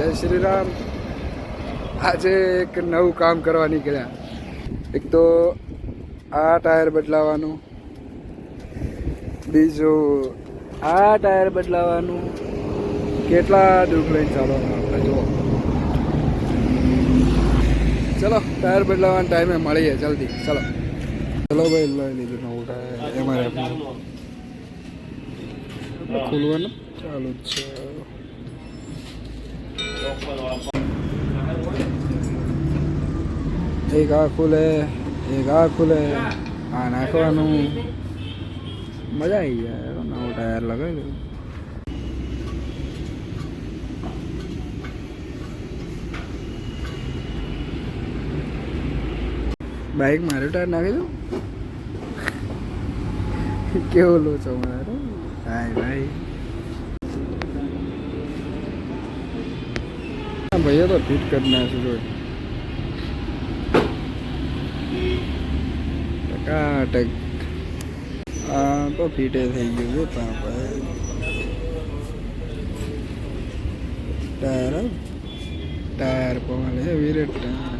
જય શ્રી રામ આજે એક નવું કામ કરવા નીકળ્યા. એક તો આ ટાયર બદલાવાનું બીજું આ ટાયર બદલાવાનું કેટલા દુઃખ લઈને ચાલવાનું આપણે જુઓ. ચલો ટાયર બદલાવાના ટાઈમે મળીએ જલ્દી. ચલો. ચલો ભાઈ લઈ લીધું નવું ટાયર. એમાં ખોલવાનું? ચાલુ ચાલો છે. એક આ ખુલે એક આ ખુલે આ નાખવાનું મજા આવી જાય નવું ટાયર લગાવી દઉં બાઇક મારું ટાયર નાખી દઉં કેવો લો છો મારે ભાઈ ભાઈ હા ભૈયા તો ફિટ કરી નાખ્યું જોઈ. ટકાટક. આ તો ફીટે થઈ ગયું છે ત્યાં ભાઈ ટાયર ટાયર પવાલે વિરેટ ટાયર